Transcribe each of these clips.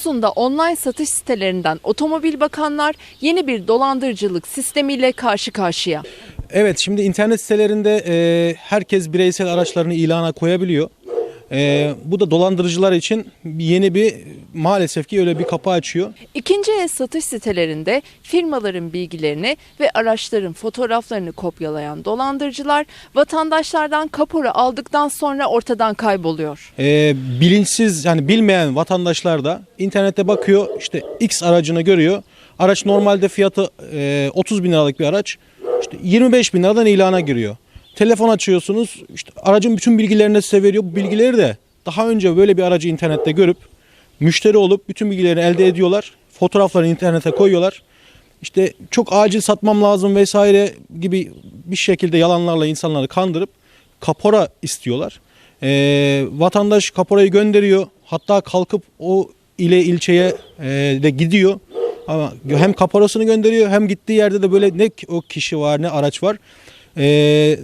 Samsun'da online satış sitelerinden otomobil bakanlar yeni bir dolandırıcılık sistemiyle karşı karşıya. Evet şimdi internet sitelerinde herkes bireysel araçlarını ilana koyabiliyor. E, bu da dolandırıcılar için yeni bir maalesef ki öyle bir kapı açıyor. İkinci el satış sitelerinde firmaların bilgilerini ve araçların fotoğraflarını kopyalayan dolandırıcılar vatandaşlardan kapora aldıktan sonra ortadan kayboluyor. E, bilinçsiz yani bilmeyen vatandaşlar da internette bakıyor işte X aracını görüyor. Araç normalde fiyatı e, 30 bin liralık bir araç işte 25 bin liradan ilana giriyor. Telefon açıyorsunuz işte aracın bütün bilgilerini size veriyor. Bu bilgileri de daha önce böyle bir aracı internette görüp müşteri olup bütün bilgilerini elde ediyorlar. Fotoğraflarını internete koyuyorlar. İşte çok acil satmam lazım vesaire gibi bir şekilde yalanlarla insanları kandırıp kapora istiyorlar. Ee, vatandaş kaporayı gönderiyor. Hatta kalkıp o ile ilçeye e, de gidiyor. Ama hem kaporasını gönderiyor hem gittiği yerde de böyle ne o kişi var ne araç var. Ee, e,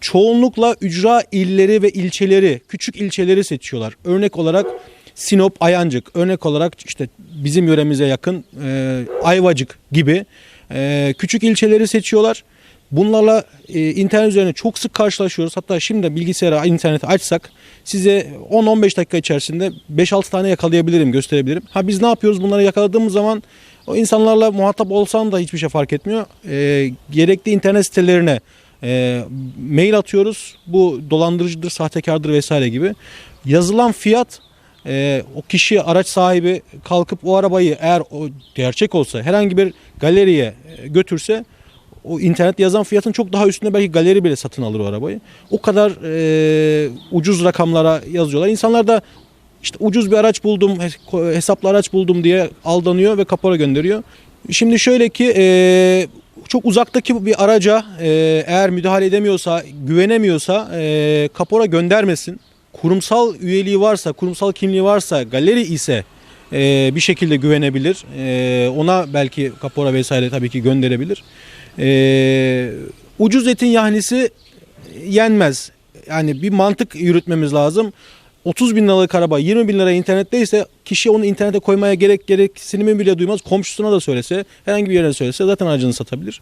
çoğunlukla ücra illeri ve ilçeleri, küçük ilçeleri seçiyorlar. Örnek olarak Sinop, Ayancık, örnek olarak işte bizim yöremize yakın e, Ayvacık gibi e, küçük ilçeleri seçiyorlar. Bunlarla e, internet üzerine çok sık karşılaşıyoruz. Hatta şimdi bilgisayara, interneti açsak size 10-15 dakika içerisinde 5-6 tane yakalayabilirim, gösterebilirim. Ha biz ne yapıyoruz? Bunları yakaladığımız zaman o insanlarla muhatap olsan da hiçbir şey fark etmiyor. E, gerekli internet sitelerine e, mail atıyoruz. Bu dolandırıcıdır, sahtekardır vesaire gibi. Yazılan fiyat e, o kişi araç sahibi kalkıp o arabayı eğer o gerçek olsa herhangi bir galeriye e, götürse o internet yazan fiyatın çok daha üstünde belki galeri bile satın alır o arabayı. O kadar e, ucuz rakamlara yazıyorlar. İnsanlar da işte ucuz bir araç buldum, hes- hesaplı araç buldum diye aldanıyor ve kapora gönderiyor. Şimdi şöyle ki e, çok uzaktaki bir araca e, eğer müdahale edemiyorsa, güvenemiyorsa e, kapora göndermesin. Kurumsal üyeliği varsa, kurumsal kimliği varsa, galeri ise bir şekilde güvenebilir. Ona belki kapora vesaire tabii ki gönderebilir. Ucuz etin yahnisi yenmez. Yani bir mantık yürütmemiz lazım. 30 bin liralık araba 20 bin lira internetteyse kişi onu internete koymaya gerek gereksinimi bile duymaz. Komşusuna da söylese herhangi bir yerine söylese zaten aracını satabilir.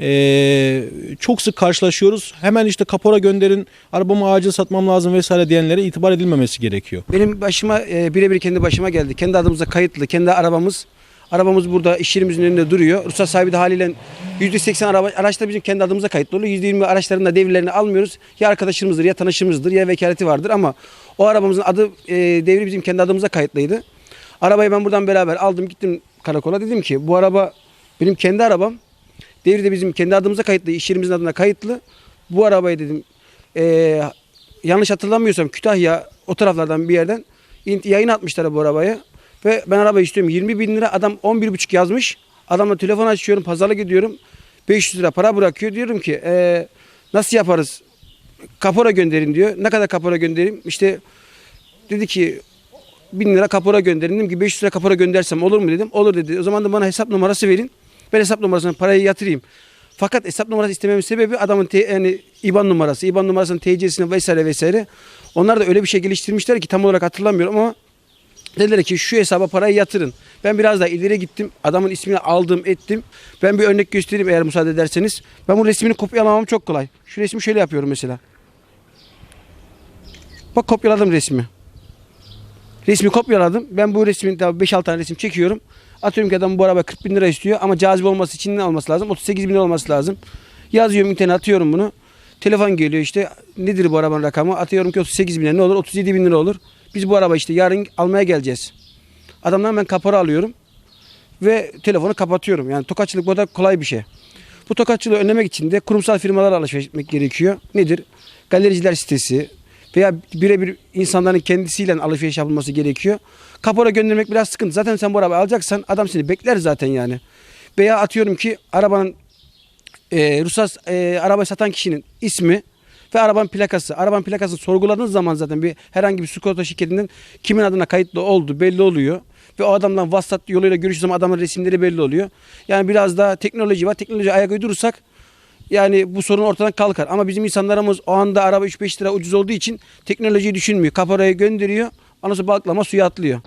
Ee, çok sık karşılaşıyoruz. Hemen işte kapora gönderin arabamı acil satmam lazım vesaire diyenlere itibar edilmemesi gerekiyor. Benim başıma e, birebir kendi başıma geldi. Kendi adımıza kayıtlı, kendi arabamız. Arabamız burada iş yerimizin önünde duruyor. Ruhsat sahibi de haliyle %80 araba, araçta bizim kendi adımıza kayıtlı oluyor. %20 araçların da devirlerini almıyoruz. Ya arkadaşımızdır ya tanışımızdır ya vekaleti vardır ama o arabamızın adı e, devri bizim kendi adımıza kayıtlıydı. Arabayı ben buradan beraber aldım gittim karakola. Dedim ki bu araba benim kendi arabam. Devri de bizim kendi adımıza kayıtlı, iş yerimizin adına kayıtlı. Bu arabayı dedim e, yanlış hatırlamıyorsam Kütahya o taraflardan bir yerden yayın atmışlar bu arabaya. Ve ben arabayı istiyorum 20 bin lira adam 11,5 yazmış. Adamla telefon açıyorum pazarlık ediyorum. 500 lira para bırakıyor diyorum ki "Ee, nasıl yaparız? Kapora gönderin diyor. Ne kadar kapora göndereyim? İşte dedi ki 1000 lira kapora gönderin. Dedim ki 500 lira kapora göndersem olur mu dedim. Olur dedi. O zaman da bana hesap numarası verin. Ben hesap numarasına parayı yatırayım. Fakat hesap numarası istememin sebebi adamın te- yani IBAN numarası, IBAN numarasının TC'sini vesaire vesaire. Onlar da öyle bir şey geliştirmişler ki tam olarak hatırlamıyorum ama dediler ki şu hesaba parayı yatırın. Ben biraz daha ileri gittim. Adamın ismini aldım, ettim. Ben bir örnek göstereyim eğer müsaade ederseniz. Ben bu resmini kopyalamam çok kolay. Şu resmi şöyle yapıyorum mesela. Bak kopyaladım resmi. Resmi kopyaladım. Ben bu resmin tabii 5-6 tane resim çekiyorum. Atıyorum ki adam bu araba 40 bin lira istiyor ama cazip olması için ne olması lazım? 38 bin lira olması lazım. Yazıyorum internete atıyorum bunu. Telefon geliyor işte nedir bu arabanın rakamı? Atıyorum ki 38 bin lira ne olur? 37 bin lira olur. Biz bu araba işte yarın almaya geleceğiz. Adamdan ben kapora alıyorum ve telefonu kapatıyorum. Yani tokatçılık bu da kolay bir şey. Bu tokatçılığı önlemek için de kurumsal firmalarla alışveriş etmek gerekiyor. Nedir? Galericiler sitesi veya birebir insanların kendisiyle alışveriş yapılması gerekiyor. Kapora göndermek biraz sıkıntı. Zaten sen bu arabayı alacaksan adam seni bekler zaten yani. Veya atıyorum ki arabanın e, ruhsat e, arabayı satan kişinin ismi ve arabanın plakası. Arabanın plakasını sorguladığınız zaman zaten bir herhangi bir sigorta şirketinden kimin adına kayıtlı oldu belli oluyor. Ve o adamla WhatsApp yoluyla görüştüğü zaman adamın resimleri belli oluyor. Yani biraz daha teknoloji var. Teknoloji ayak uydurursak yani bu sorun ortadan kalkar. Ama bizim insanlarımız o anda araba 3-5 lira ucuz olduğu için teknolojiyi düşünmüyor. Kaporayı gönderiyor. Ondan sonra balıklama suya atlıyor.